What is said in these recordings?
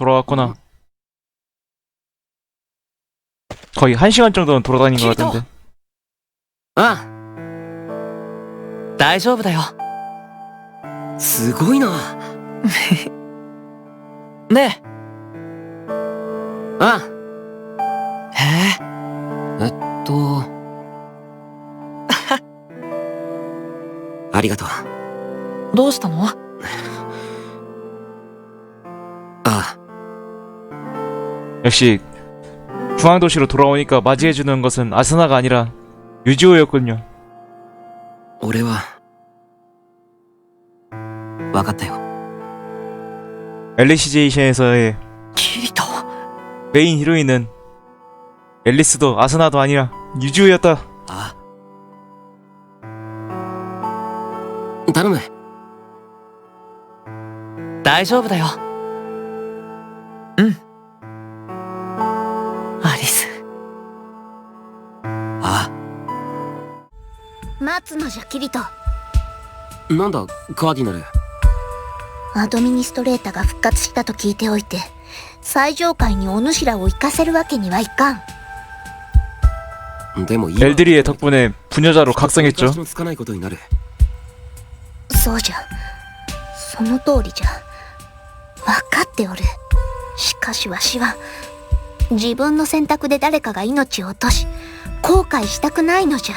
돌아왔구나. 거의 한 시간 정도는 돌아다닌 것 같은데. ああ大丈夫だよすごいなねあえへええっとありがとうどうしたの 역시 중앙도시로 돌아오니까 맞이해주는 것은 아스나가 아니라 유지호였군요. 俺は分かったよ 엘리시제이션에서의 キリト 메인 히로인은 앨리스도 아스나도 아니라 유지호였다. あ頼む大丈夫だようん 待つのじゃキリトなんだカーディナルアドミニストレータが復活したと聞いておいて最上階にお主らを行かせるわけにはいかんでも今 엘드리의 덕분에 부녀자로 각성했죠. 形のつかないことになるそうじゃその通りじゃ分かっておるしかしわしは自分の選択で誰かが命を落とし後悔したくないのじゃ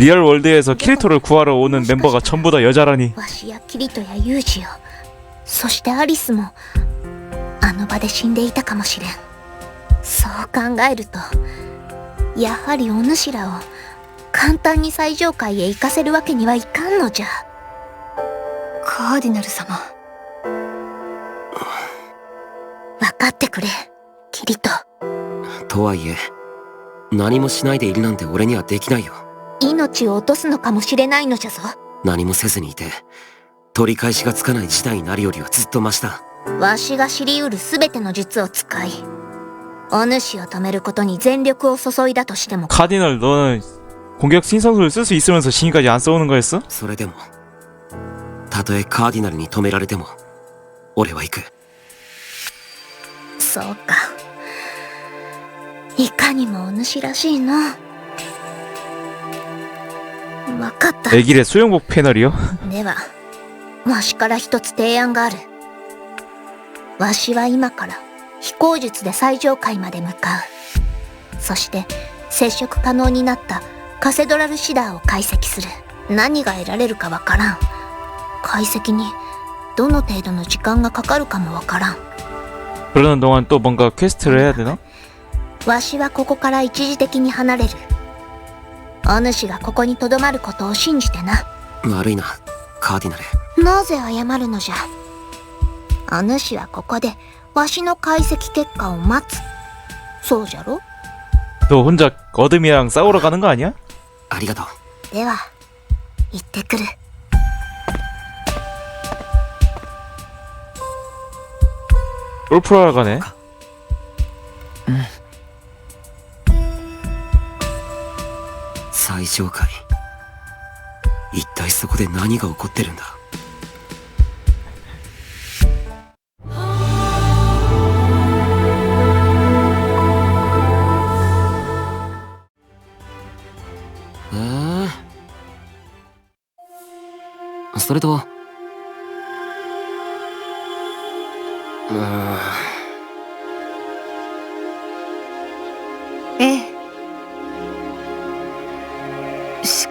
리얼 월드에서 키리토를 구하러 오는 멤버가 전부 다 여자라니 わしやキリトやユージオそしてアリスもあの場で死んでいたかもしれんそう考えるとやはりお主らを簡単に最上階へ行かせるわけにはいかんのじゃカーディナル様分かってくれキリトとはいえ何もしないでいるなんて俺にはできないよ 命を落とすのかもしれないのじゃぞ何もせずにいて取り返しがつかない事態になるよりはずっとマシだわしが知り得る全ての術を使いお主を止めることに全力を注いだとしても 카디널 너는 공격 신성술을 쓸 수 있으면서 지금까지 안 써오는 거였어? それでもたとえカーディナルに止められても俺は行くそうかいかにもお主らしいな わかった 에길의 수영복 패널이요? ではわしから一つ提案があるわしは今から飛行術で最上階まで向かうそして接触可能になったカセドラルシダーを解析する何が得られるかわからん解析にどの程度の時間がかかるかもわからん 그러는 동안 또 뭔가 퀘스트를 해야 되나? わしはここから一時的に離れる お主がここに留まることを信じてな悪いなカーディナルなぜ謝るのじゃお主はここでわしの解析結果を待つそうじゃろ 너 혼자 어둠이랑 싸우러 가는 거 아니야? ありがとうでは行ってくる 롤프로하러 가네 最上階一体そこで何が起こってるんだ？それと。うん えし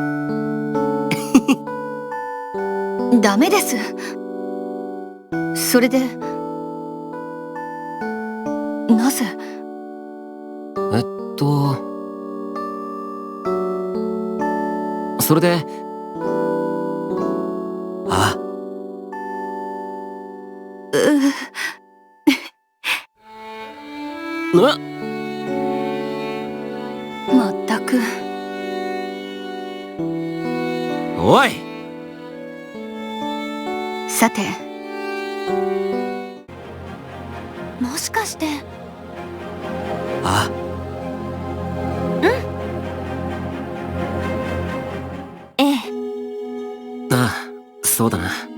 ダメです。それでなぜ？えっとそれであうえ？まったくおい。さて。もしかして。あ。ええ。あそうだな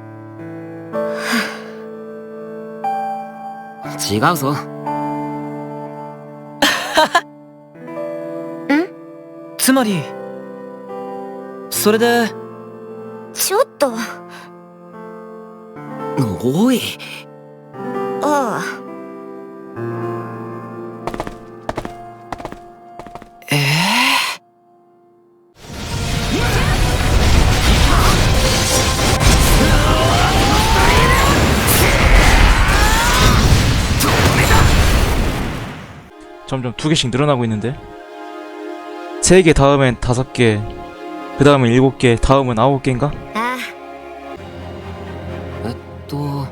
違うぞ。つまりそれでちょっと。おい 점점 두 개씩 늘어나고 있는데 세 개 다음엔 다섯 개, 그 다음은 일곱 개, 다음은 아홉 개인가? あえっと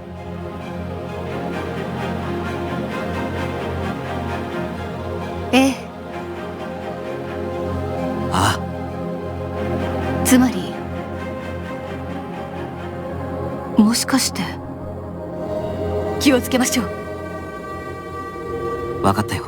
ええあつまりもしかして気をつけましょうわかったよ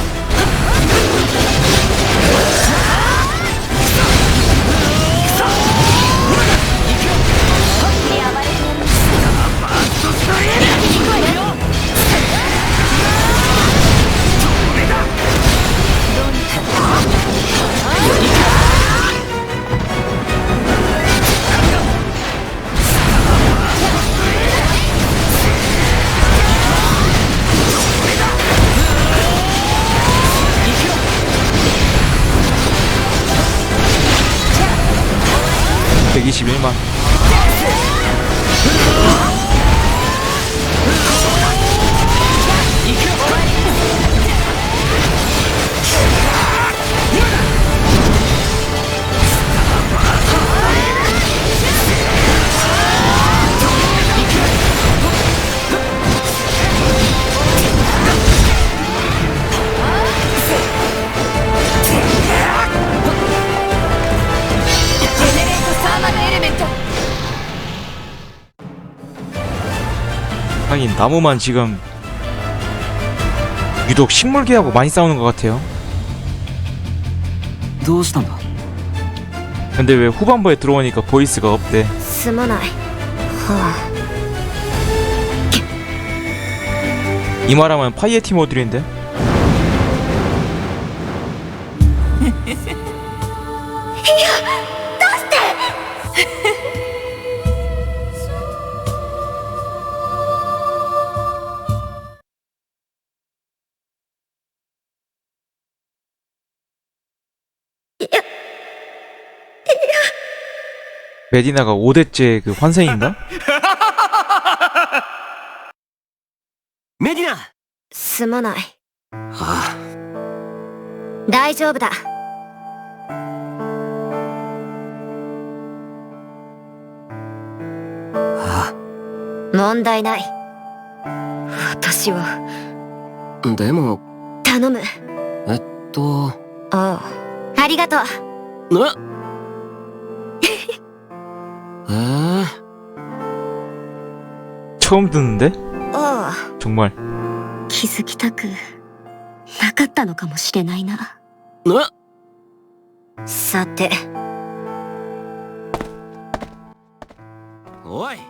敵だ ろうとお前と思いっきり暴れて121만 하긴 나무만 지금 유독 식물계하고 많이 싸우는 것 같아요 どうしたんだ 근데 왜 후반부에 들어오니까 보이스가 없대 すまないはあ 이 말하면 파이에티 모듈인데 메디나가 5대째 그 환생인가? メディナすまないは大丈夫だあ、問題ない私はあでも、頼むえっと、ああありがとうえ 처음 듣는데? あ 정말 気づきたくなかったのかもしれないなー、えあさておい